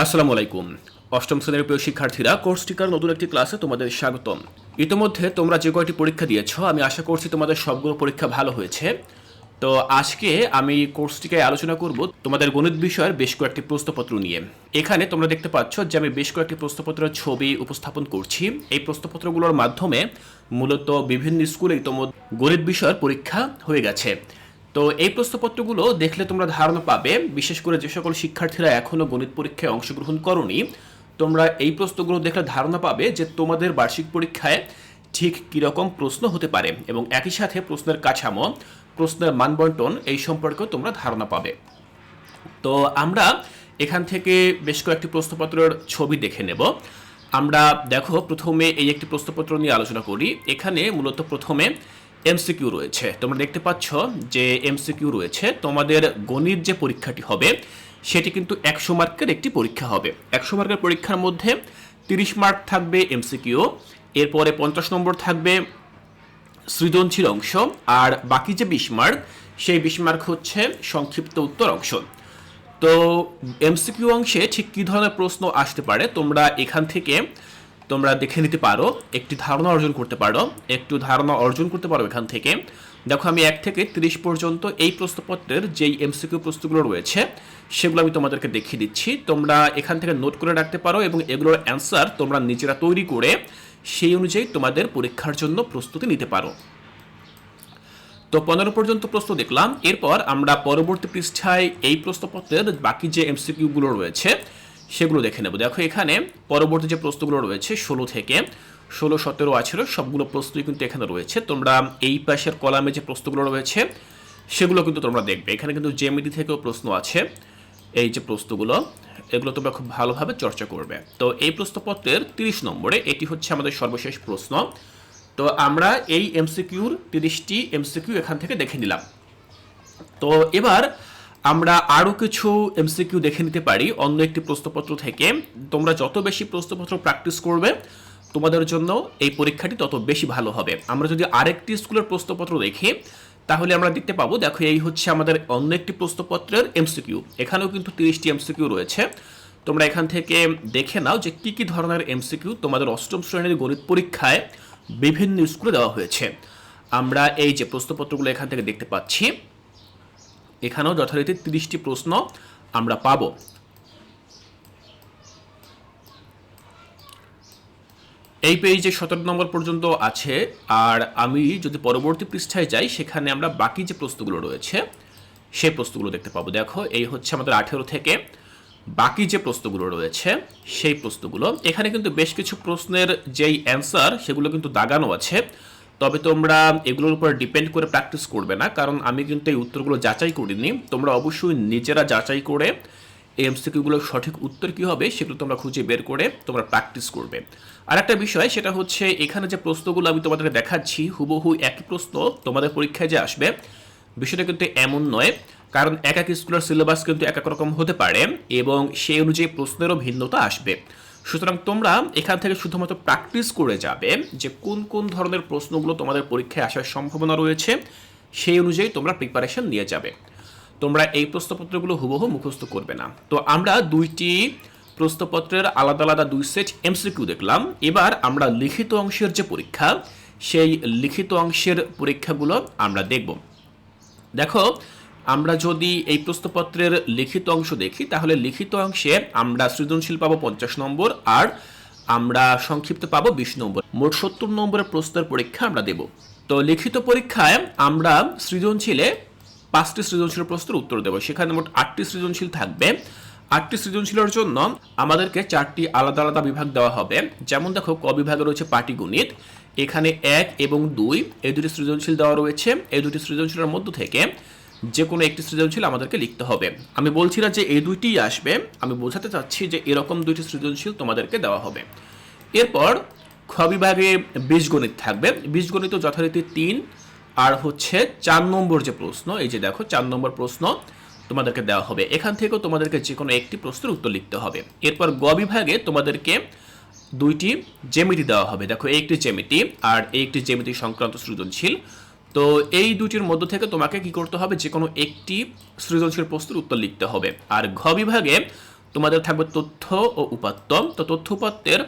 আসসালামু আলাইকুম। অষ্টম শ্রেণির প্রিয় শিক্ষার্থীরা কোর্স টিকার নতুন একটি ক্লাসে তোমাদের স্বাগতম। ইতোমধ্যে তোমরা যে কয়টি পরীক্ষা দিয়েছ, আমি আশা করছি তোমাদের সবগুলো পরীক্ষা ভালো হয়েছে। তো আজকে আমি কোর্স টিকায় আলোচনা করব তোমাদের গণিত বিষয়ের বেশ কয়েকটি প্রশ্নপত্র নিয়ে। এখানে তোমরা দেখতে পাচ্ছ যে আমি বেশ কয়েকটি প্রশ্নপত্রের ছবি উপস্থাপন করছি। এই প্রশ্নপত্রগুলোর মাধ্যমে মূলত বিভিন্ন স্কুলে ইতোমধ্যে গণিত বিষয়ের পরীক্ষা হয়ে গেছে। তো এই প্রশ্নপত্রগুলো দেখলে তোমরা ধারণা পাবে, বিশেষ করে যে সকল শিক্ষার্থীরা এখনও গণিত পরীক্ষায় অংশগ্রহণ করনি, তোমরা এই প্রশ্নগুলো দেখলে ধারণা পাবে যে তোমাদের বার্ষিক পরীক্ষায় ঠিক কীরকম প্রশ্ন হতে পারে এবং একই সাথে প্রশ্নের কাঠামো, প্রশ্নের মানবন্টন এই সম্পর্কেও তোমরা ধারণা পাবে। তো আমরা এখান থেকে বেশ কয়েকটি প্রশ্নপত্রের ছবি দেখে নেব। আমরা দেখো, প্রথমে এই একটি প্রশ্নপত্র নিয়ে আলোচনা করি। এখানে মূলত প্রথমে এমসিকিউ রয়েছে। তোমরা দেখতে পাচ্ছ যে এমসিকিউ রয়েছে। তোমাদের গণিত যে পরীক্ষাটি হবে, সেটি কিন্তু একশো মার্কের একটি পরীক্ষা হবে। একশো মার্কের পরীক্ষার মধ্যে তিরিশ মার্ক থাকবে এমসিকিউ এরপরে পঞ্চাশ নম্বর থাকবে সৃজনশীল অংশ, আর বাকি যে বিশ মার্ক, সেই বিশ মার্ক হচ্ছে সংক্ষিপ্ত উত্তর অংশ। তো এমসিকিউ অংশে ঠিক কী ধরনের প্রশ্ন আসতে পারে, তোমরা এখান থেকে তোমরা দেখে নিতে পারো, একটি ধারণা অর্জন করতে পারো, একটু ধারণা অর্জন করতে পারো এখান থেকে। দেখো, আমি এক থেকে তিরিশ পর্যন্ত এই প্রশ্নপত্রের যেই এমসিকিউ প্রশ্নগুলো রয়েছে, সেগুলো আমি তোমাদেরকে দেখিয়ে দিচ্ছি। তোমরা এখান থেকে নোট করে রাখতে পারো এবং এগুলোর অ্যান্সার তোমরা নিজেরা তৈরি করে সেই অনুযায়ী তোমাদের পরীক্ষার জন্য প্রস্তুতি নিতে পারো। তো পনেরো পর্যন্ত প্রশ্ন দেখলাম। এরপর আমরা পরবর্তী পৃষ্ঠায় এই প্রশ্নপত্রের বাকি যে এমসিকিউগুলো রয়েছে সেগুলো দেখে নেব। দেখো, এখানে পরবর্তী যে প্রশ্নগুলো রয়েছে, ষোলো থেকে ষোলো, সতেরো আঠেরো সবগুলো প্রশ্নই কিন্তু এখানে রয়েছে। তোমরা এই পাশের কলামে যে প্রশ্নগুলো রয়েছে, সেগুলো কিন্তু তোমরা দেখবে। এখানে কিন্তু জেমিটি থেকেও প্রশ্ন আছে, এই যে প্রশ্নগুলো, এগুলো তোমরা খুব ভালোভাবে চর্চা করবে। তো এই প্রশ্নপত্রের তিরিশ নম্বরে এটি হচ্ছে আমাদের সর্বশেষ প্রশ্ন। তো আমরা এই এমসিকিউর তিরিশটি এমসিকিউ এখান থেকে দেখে নিলাম। তো এবার আমরা আরও কিছু এমসিকিউ দেখে নিতে পারি, অন্য একটি প্রশ্নপত্র থেকে। তোমরা যত বেশি প্রশ্নপত্র প্র্যাকটিস করবে, তোমাদের জন্য এই পরীক্ষাটি তত বেশি ভালো হবে। আমরা যদি আরেকটি স্কুলের প্রশ্নপত্র দেখি, তাহলে আমরা দেখতে পাবো, দেখো এই হচ্ছে আমাদের অন্য একটি প্রশ্নপত্রের এমসিকিউ এখানেও কিন্তু তিরিশটি এমসিকিউ রয়েছে। তোমরা এখান থেকে দেখে নাও যে কি কি ধরনের এমসিকিউ তোমাদের অষ্টম শ্রেণির গণিত পরীক্ষায় বিভিন্ন স্কুলে দেওয়া হয়েছে। আমরা এই যে প্রশ্নপত্রগুলো এখান থেকে দেখতে পাচ্ছি এখানেও যথারীতি তিরিশটি প্রশ্ন আমরা পাবো। এই পেজে সতেরো নম্বর পর্যন্ত আছে, আর আমি যদি পরবর্তী পৃষ্ঠায় যাই, সেখানে আমরা বাকি যে প্রশ্নগুলো রয়েছে সেই প্রশ্নগুলো দেখতে পাবো। দেখো, এই হচ্ছে আমাদের আঠেরো থেকে। বাকি যে প্রশ্নগুলো রয়েছে, সেই প্রশ্নগুলো, এখানে কিন্তু বেশ কিছু প্রশ্নের যেই অ্যান্সার সেগুলো কিন্তু দাগানো আছে। তবে তোমরা এগুলোর উপর ডিপেন্ড করে প্র্যাকটিস করবে না, কারণ আমি কিন্তু এই উত্তরগুলো যাচাই করিনি। তোমরা অবশ্যই নিজেরা যাচাই করে এমসিকিউগুলোর সঠিক উত্তর কী হবে সেগুলো তোমরা খুঁজে বের করে তোমরা প্র্যাকটিস করবে। আর একটা বিষয়, সেটা হচ্ছে এখানে যে প্রশ্নগুলো আমি তোমাদেরকে দেখাচ্ছি, হুবহু একই প্রশ্ন তোমাদের পরীক্ষায় যে আসবে, বিষয়টা কিন্তু এমন নয়, কারণ এক এক স্কুলের সিলেবাস কিন্তু এক এক রকম হতে পারে এবং সেই অনুযায়ী প্রশ্নেরও ভিন্নতা আসবে। সুতরাং তোমরা এখান থেকে শুধুমাত্র প্র্যাকটিস করে যাবে যে কোন কোন ধরনের প্রশ্নগুলো তোমাদের পরীক্ষায় আসার সম্ভাবনা রয়েছে, সেই অনুযায়ী তোমরা প্রিপারেশন নিয়ে যাবে। তোমরা এই প্রশ্নপত্রগুলো হুবহু মুখস্থ করবে না। তো আমরা দুইটি প্রশ্নপত্রের আলাদা আলাদা দুই সেট এমসিকিউ দেখলাম। এবার আমরা লিখিত অংশের যে পরীক্ষা, সেই লিখিত অংশের পরীক্ষাগুলো আমরা দেখব। দেখো আমরা যদি এই প্রশ্নপত্রের লিখিত অংশ দেখি, তাহলে লিখিত অংশে আমরা সৃজনশীল পাবো পঞ্চাশ নম্বর আর আমরা সংক্ষিপ্ত পাবো বিশ নম্বর। মোট সত্তর নম্বরের প্রশ্নের পরীক্ষা আমরা দেব। তো লিখিত পরীক্ষায় আমরা সৃজনশীলে পাঁচটি সৃজনশীল প্রশ্নের উত্তর দেবো। সেখানে মোট আটটি সৃজনশীল থাকবে। আটটি সৃজনশীলের জন্য আমাদেরকে চারটি আলাদা আলাদা বিভাগ দেওয়া হবে। যেমন দেখো, ক বিভাগে রয়েছে পাটিগণিত এখানে এক এবং দুই এই দুটি সৃজনশীল দেওয়া রয়েছে এই দুটি সৃজনশীলের মধ্য থেকে। যে কোনো একটি সৃজনশীল আমাদেরকে লিখতে হবে। আমি বলছি না যে এই দুইটিই আসবে, আমি বোঝাতে চাচ্ছি যে এরকম দুইটি সৃজনশীল তোমাদেরকে দেওয়া হবে। এরপর খ বিভাগে বীজগণিত থাকবে। বীজগণিত যথারীতি তিন, আর হচ্ছে চার নম্বর যে প্রশ্ন, এই যে দেখো চার নম্বর প্রশ্ন তোমাদেরকে দেওয়া হবে। এখান থেকেও তোমাদেরকে যে কোনো একটি প্রশ্নের উত্তর লিখতে হবে। এরপর গ বিভাগে তোমাদেরকে দুইটি জেমিতি দেওয়া হবে। দেখো এই একটি জেমিতি আর এই একটি জেমিতি সংক্রান্ত সৃজনশীল। তো এই দুটির মধ্য থেকে তোমাকে কি করতে হবে? যে কোনো একটি সৃজনশীল প্রশ্নের উত্তর লিখতে হবে। আর ঘ বিভাগে তোমাদের থাকবে তথ্য ও উপাত্ত। তো তথ্য উপাত্তের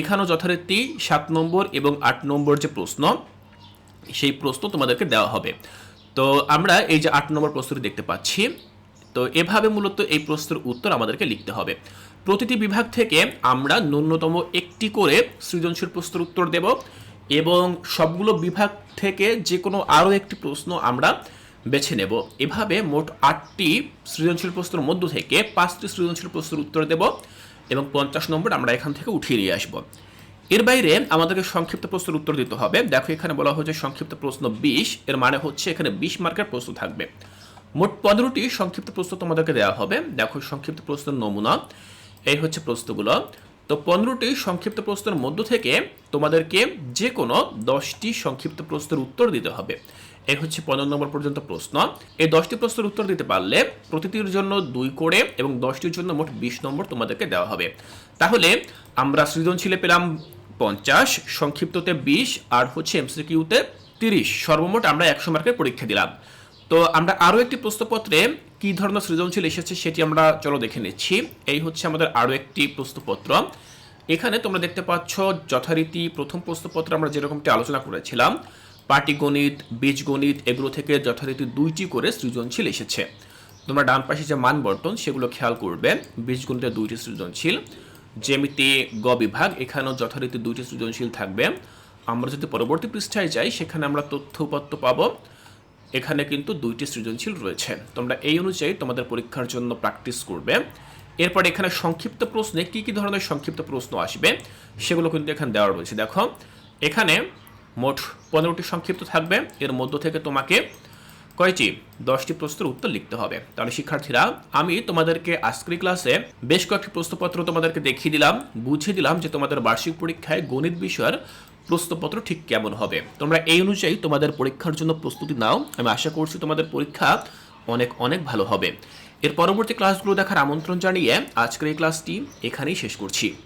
এখানেও যথারীতি সাত নম্বর এবং আট নম্বর যে প্রশ্ন, সেই প্রশ্ন তোমাদেরকে দেওয়া হবে। তো আমরা এই যে আট নম্বর প্রশ্নটি দেখতে পাচ্ছি, তো এভাবে মূলত এই প্রশ্নের উত্তর আমাদেরকে লিখতে হবে। প্রতিটি বিভাগ থেকে আমরা ন্যূনতম একটি করে সৃজনশীল প্রশ্নের উত্তর দেব। এবং সবগুলো বিভাগ থেকে যে কোনো আরও একটি প্রশ্ন আমরা বেছে নেব। এভাবে মোট আটটি সৃজনশীল প্রশ্নের মধ্য থেকে পাঁচটি সৃজনশীল প্রশ্নের উত্তর দেব এবং পঞ্চাশ নম্বর আমরা এখান থেকে উঠিয়ে নিয়ে আসব। এর বাইরে আমাদেরকে সংক্ষিপ্ত প্রশ্নের উত্তর দিতে হবে। দেখো, এখানে বলা হয়েছে সংক্ষিপ্ত প্রশ্ন বিশ, এর মানে হচ্ছে এখানে বিশ মার্কের প্রশ্ন থাকবে। মোট পনেরোটি সংক্ষিপ্ত প্রশ্ন তোমাদেরকে দেওয়া হবে। দেখো, সংক্ষিপ্ত প্রশ্নের নমুনা, এই হচ্ছে প্রশ্নগুলো। তো পনেরোটি সংক্ষিপ্ত প্রশ্নের মধ্য থেকে তোমাদেরকে যে কোনো দশটি সংক্ষিপ্ত প্রশ্নের উত্তর দিতে হবে। এই হচ্ছে পনেরো নম্বর পর্যন্ত প্রশ্ন। এই দশটি প্রশ্নের উত্তর দিতে পারলে প্রতিটির জন্য দুই করে এবং দশটির জন্য মোট বিশ নম্বর তোমাদেরকে দেওয়া হবে। তাহলে আমরা সৃজনশীলে পেলাম পঞ্চাশ, সংক্ষিপ্ততে বিশ আর হচ্ছে এমসিকিউতে তিরিশ। সর্বমোট আমরা একশো মার্কের পরীক্ষা দিলাম। তো আমরা আরও একটি প্রশ্নপত্রে কী ধরনের সৃজনশীল এসেছে সেটি আমরা চলো দেখে নিচ্ছি। এই হচ্ছে আমাদের আরও একটি প্রশ্নপত্র। এখানে তোমরা দেখতে পাচ্ছ যথারীতি প্রথম প্রশ্নপত্রে আমরা যেরকমটি আলোচনা করেছিলাম পাটিগণিত বীজগণিত এগুলো থেকে যথারীতি দুইটি করে সৃজনশীল এসেছে। তোমরা ডান পাশে যে মান সেগুলো খেয়াল করবে বীজগণিতের দুইটি সৃজনশীল। জ্যামিতি গ বিভাগ, এখানেও যথারীতি দুইটি সৃজনশীল থাকবে। আমরা যদি পরবর্তী পৃষ্ঠায় যাই, সেখানে আমরা তথ্য উপাত্ত পাবো। এখানে কিন্তু দুইটি সৃজনশীল রয়েছে। তোমরা এই অনুযায়ী তোমাদের পরীক্ষার জন্য প্র্যাকটিস করবে। এরপর এখানে সংক্ষিপ্ত প্রশ্নে কি কি ধরনের সংক্ষিপ্ত প্রশ্ন আসবে, সেগুলো কিন্তু এখানে দেওয়া রয়েছে। দেখো, এখানে মোট পনেরোটি সংক্ষিপ্ত থাকবে। এর মধ্য থেকে তোমাকে কয়টি, দশটি প্রশ্নের উত্তর লিখতে হবে। তাহলে শিক্ষার্থীরা, আমি তোমাদেরকে আজকের ক্লাসে বেশ কয়েকটি প্রশ্নপত্র তোমাদেরকে দেখিয়ে দিলাম, বুঝিয়ে দিলাম যে তোমাদের বার্ষিক পরীক্ষায় গণিত বিষয়ের প্রশ্নপত্র ঠিক কেমন হবে? তোমরা এই অনুযায়ী তোমাদের পরীক্ষার জন্য প্রস্তুতি নাও। আমি আশা করছি তোমাদের পরীক্ষা অনেক অনেক ভালো হবে। এর পরবর্তী ক্লাসগুলো দেখার আমন্ত্রণ জানিয়ে আজকের এই ক্লাসটি এখানেই শেষ করছি।